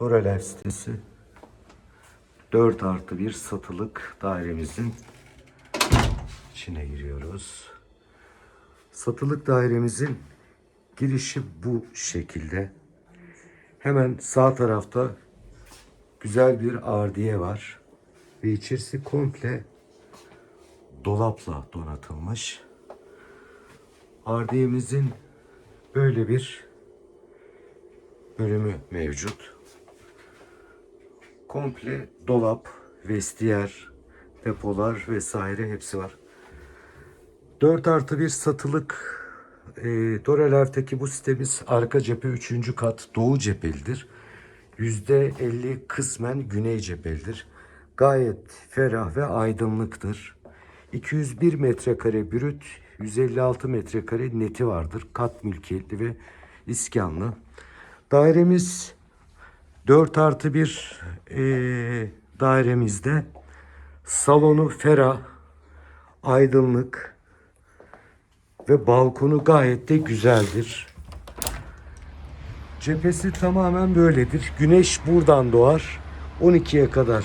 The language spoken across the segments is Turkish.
Doralev sitesi 4 artı 1 satılık dairemizin içine giriyoruz. Satılık dairemizin girişi bu şekilde. Hemen sağ tarafta güzel bir ardiye var. Ve içerisi komple dolapla donatılmış. Ardiyemizin böyle bir bölümü mevcut. Komple dolap, vestiyer, depolar vesaire hepsi var. 4 artı 1 satılık e, Dorelev'teki bu sitemiz arka cephe 3. kat doğu cephelidir. %50 kısmen güney cephelidir. Gayet ferah ve aydınlıktır. 201 metrekare brüt, 156 metrekare neti vardır. Kat mülkiyetli ve iskanlı. Dairemiz 4 artı 1 e, dairemizde salonu ferah, aydınlık ve balkonu gayet de güzeldir. Cephesi tamamen böyledir. Güneş buradan doğar. 12'ye kadar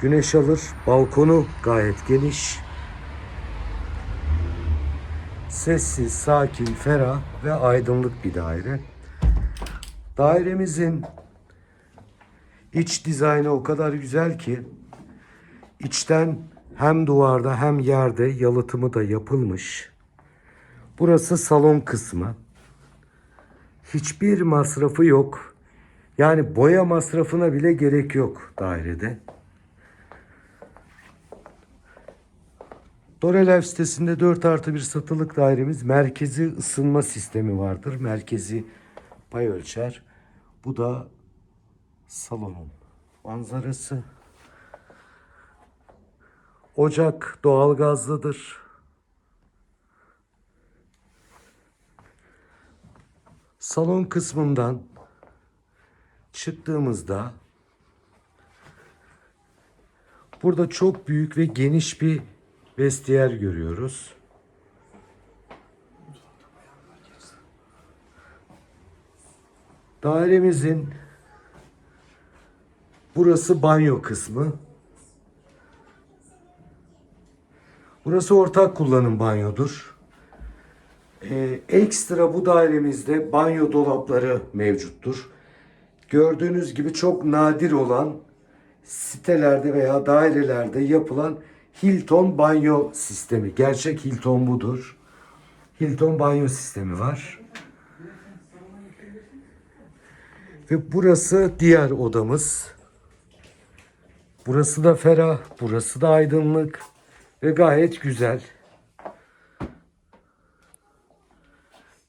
güneş alır. Balkonu gayet geniş. Sessiz, sakin, ferah ve aydınlık bir daire. Dairemizin iç dizaynı o kadar güzel ki içten hem duvarda hem yerde yalıtımı da yapılmış. Burası salon kısmı. Hiçbir masrafı yok. Yani boya masrafına bile gerek yok dairede. Dorelev sitesinde 4 artı bir satılık dairemiz merkezi ısınma sistemi vardır. Merkezi pay ölçer. Bu da salonun manzarası. Ocak doğalgazlıdır. Salon kısmından çıktığımızda burada çok büyük ve geniş bir vestiyer görüyoruz. Dairemizin burası banyo kısmı. Burası ortak kullanım banyodur. Ee, ekstra bu dairemizde banyo dolapları mevcuttur. Gördüğünüz gibi çok nadir olan sitelerde veya dairelerde yapılan Hilton banyo sistemi. Gerçek Hilton budur. Hilton banyo sistemi var. Ve burası diğer odamız. Burası da ferah, burası da aydınlık ve gayet güzel.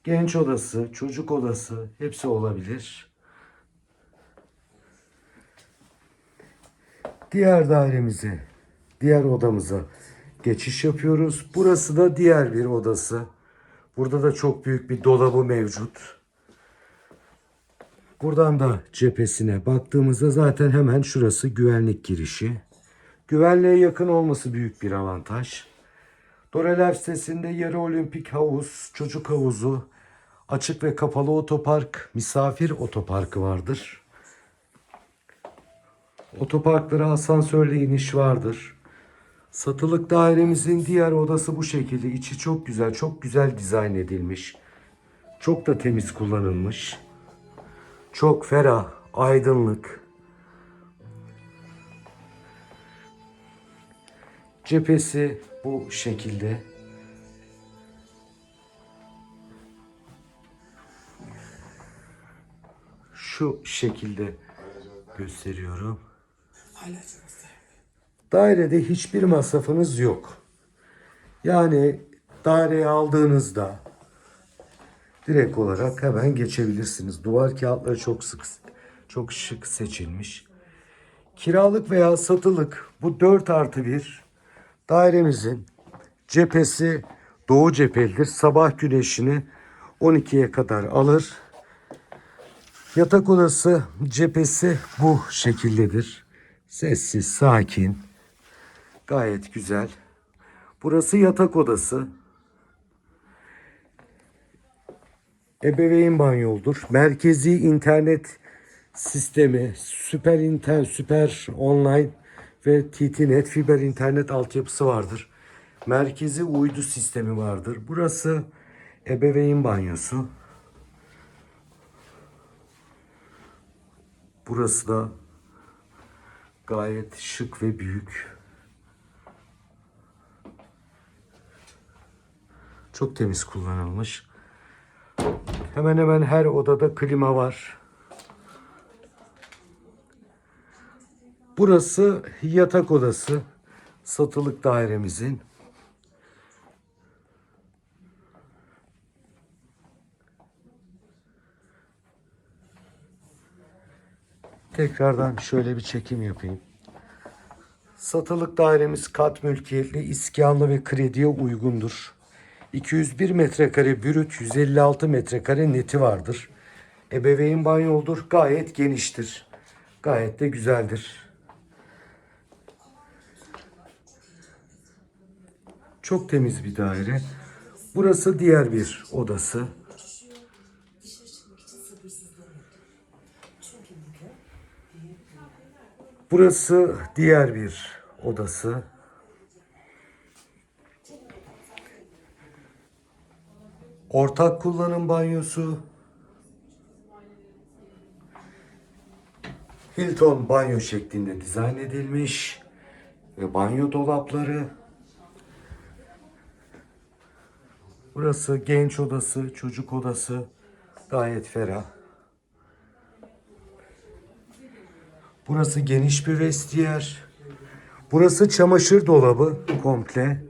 Genç odası, çocuk odası hepsi olabilir. Diğer dairemize, diğer odamıza geçiş yapıyoruz. Burası da diğer bir odası. Burada da çok büyük bir dolabı mevcut. Buradan da cephesine baktığımızda zaten hemen şurası güvenlik girişi. Güvenliğe yakın olması büyük bir avantaj. Dorelev sitesinde yarı olimpik havuz, çocuk havuzu, açık ve kapalı otopark, misafir otoparkı vardır. Otoparklara asansörle iniş vardır. Satılık dairemizin diğer odası bu şekilde. İçi çok güzel, çok güzel dizayn edilmiş. Çok da temiz kullanılmış. Çok ferah, aydınlık. Cephesi bu şekilde. Şu şekilde gösteriyorum. Dairede hiçbir masrafınız yok. Yani daireyi aldığınızda direkt olarak hemen geçebilirsiniz. Duvar kağıtları çok sık çok şık seçilmiş. Kiralık veya satılık bu 4 artı 1 dairemizin cephesi doğu cephelidir. Sabah güneşini 12'ye kadar alır. Yatak odası cephesi bu şekildedir. Sessiz, sakin. Gayet güzel. Burası yatak odası. Ebeveyn banyoldur. Merkezi internet sistemi, süper internet, süper online ve TT-Net fiber internet altyapısı vardır. Merkezi uydu sistemi vardır. Burası ebeveyn banyosu. Burası da gayet şık ve büyük. Çok temiz kullanılmış. Hemen hemen her odada klima var. Burası yatak odası. Satılık dairemizin. Tekrardan şöyle bir çekim yapayım. Satılık dairemiz kat mülkiyetli, iskanlı ve krediye uygundur. 201 metrekare bürüt, 156 metrekare neti vardır. Ebeveyn banyodur, gayet geniştir. Gayet de güzeldir. Çok temiz bir daire. Burası diğer bir odası. Burası diğer bir odası. Ortak kullanım banyosu. Hilton banyo şeklinde dizayn edilmiş ve banyo dolapları. Burası genç odası, çocuk odası. Gayet ferah. Burası geniş bir vestiyer. Burası çamaşır dolabı komple.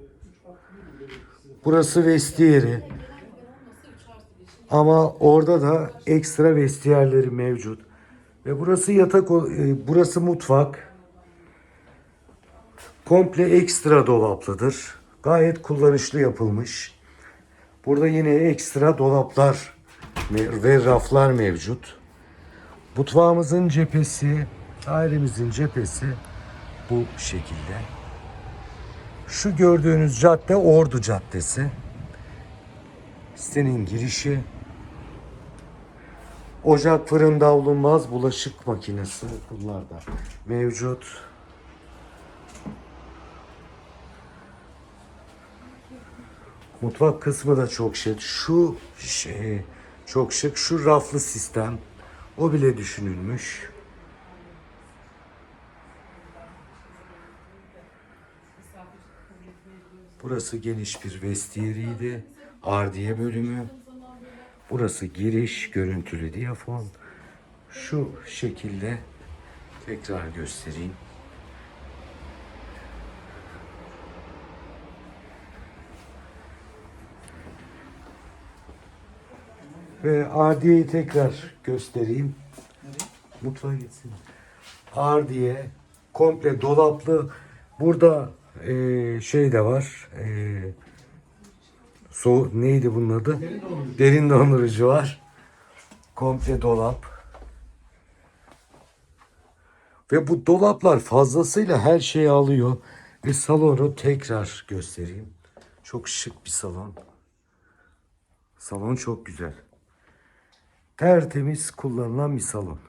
Burası vestiyeri. Ama orada da ekstra vestiyerleri mevcut. Ve burası yatak, e, burası mutfak. Komple ekstra dolaplıdır. Gayet kullanışlı yapılmış. Burada yine ekstra dolaplar ve raflar mevcut. Mutfağımızın cephesi, dairemizin cephesi bu şekilde. Şu gördüğünüz cadde Ordu Caddesi. Sitenin girişi. Ocak, fırın, davlumbaz, bulaşık makinesi bunlar da mevcut. Mutfak kısmı da çok şık. Şu şey çok şık. Şu raflı sistem. O bile düşünülmüş. Burası geniş bir vestiyeriydi. Ardiye bölümü. Burası giriş, görüntülü diyafon. Şu şekilde tekrar göstereyim. Ve Ardiye'yi tekrar göstereyim. Mutfağa gitsin. Ardiye komple dolaplı. Burada eee, şey de var. Eee so neydi bunun adı? Derin dondurucu var. Komple dolap. Ve bu dolaplar fazlasıyla her şeyi alıyor. Ve salonu tekrar göstereyim. Çok şık bir salon. Salon çok güzel. Tertemiz kullanılan bir salon.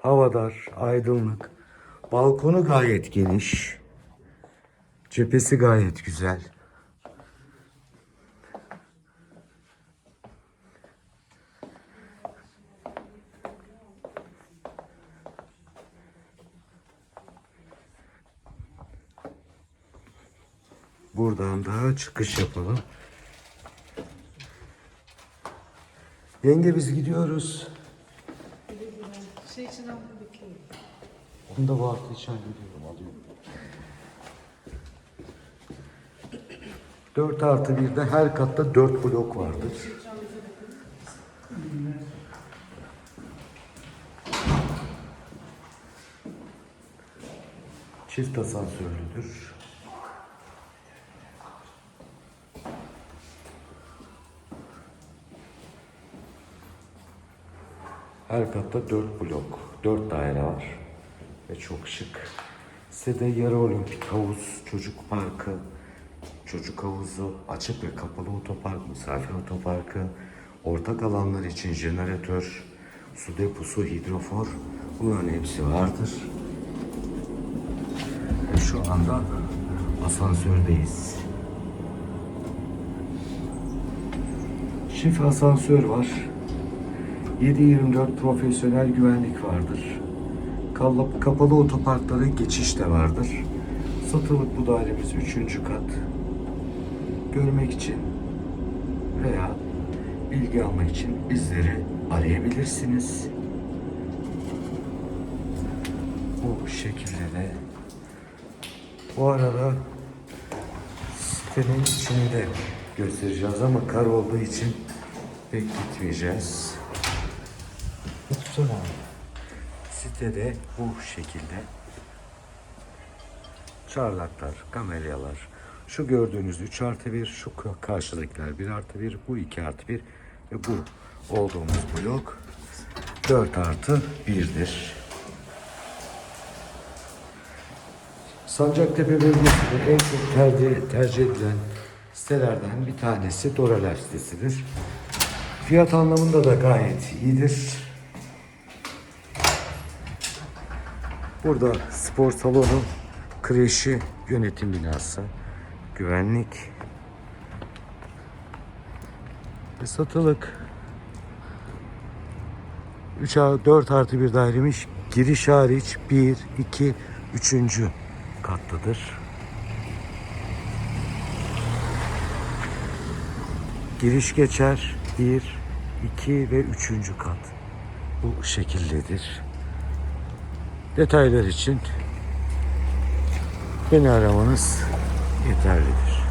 Havadar, aydınlık. Balkonu gayet geniş. Cephesi gayet güzel. Buradan da çıkış yapalım. Yenge biz gidiyoruz. Şey için Onu da vakti için hallediyorum, alıyorum. 4 artı 1'de her katta 4 blok vardır. Çift asansörlüdür. Her katta 4 blok, 4 daire var ve çok şık. Sitede yarı olimpik havuz, çocuk parkı, çocuk havuzu, açık ve kapalı otopark, misafir otoparkı, ortak alanlar için jeneratör, su deposu, hidrofor bunların hepsi vardır. Ve şu anda asansördeyiz. Çift asansör var. 7-24 profesyonel güvenlik vardır. Kapalı otoparklara geçiş de vardır. Satılık bu dairemiz 3. kat. Görmek için veya bilgi almak için bizleri arayabilirsiniz. Bu şekilde de bu arada sitenin içini de göstereceğiz ama kar olduğu için pek gitmeyeceğiz. Tutsana. Sitede bu şekilde çarlaklar, kamelyalar. Şu gördüğünüz 3 artı 1, şu ka- karşıdakiler 1 artı 1, bu 2 artı 1 ve bu olduğumuz blok 4 artı 1'dir. Sancaktepe bölgesinde en çok tercih, tercih edilen sitelerden bir tanesi Doraler sitesidir. Fiyat anlamında da gayet iyidir. Burada spor salonu, kreşi, yönetim binası, güvenlik ve satılık 3 4 artı bir dairemiş. Giriş hariç 1, 2, 3. kattadır. Giriş geçer 1, 2 ve 3. kat. Bu şekildedir. Detaylar için beni aramanız yeterlidir.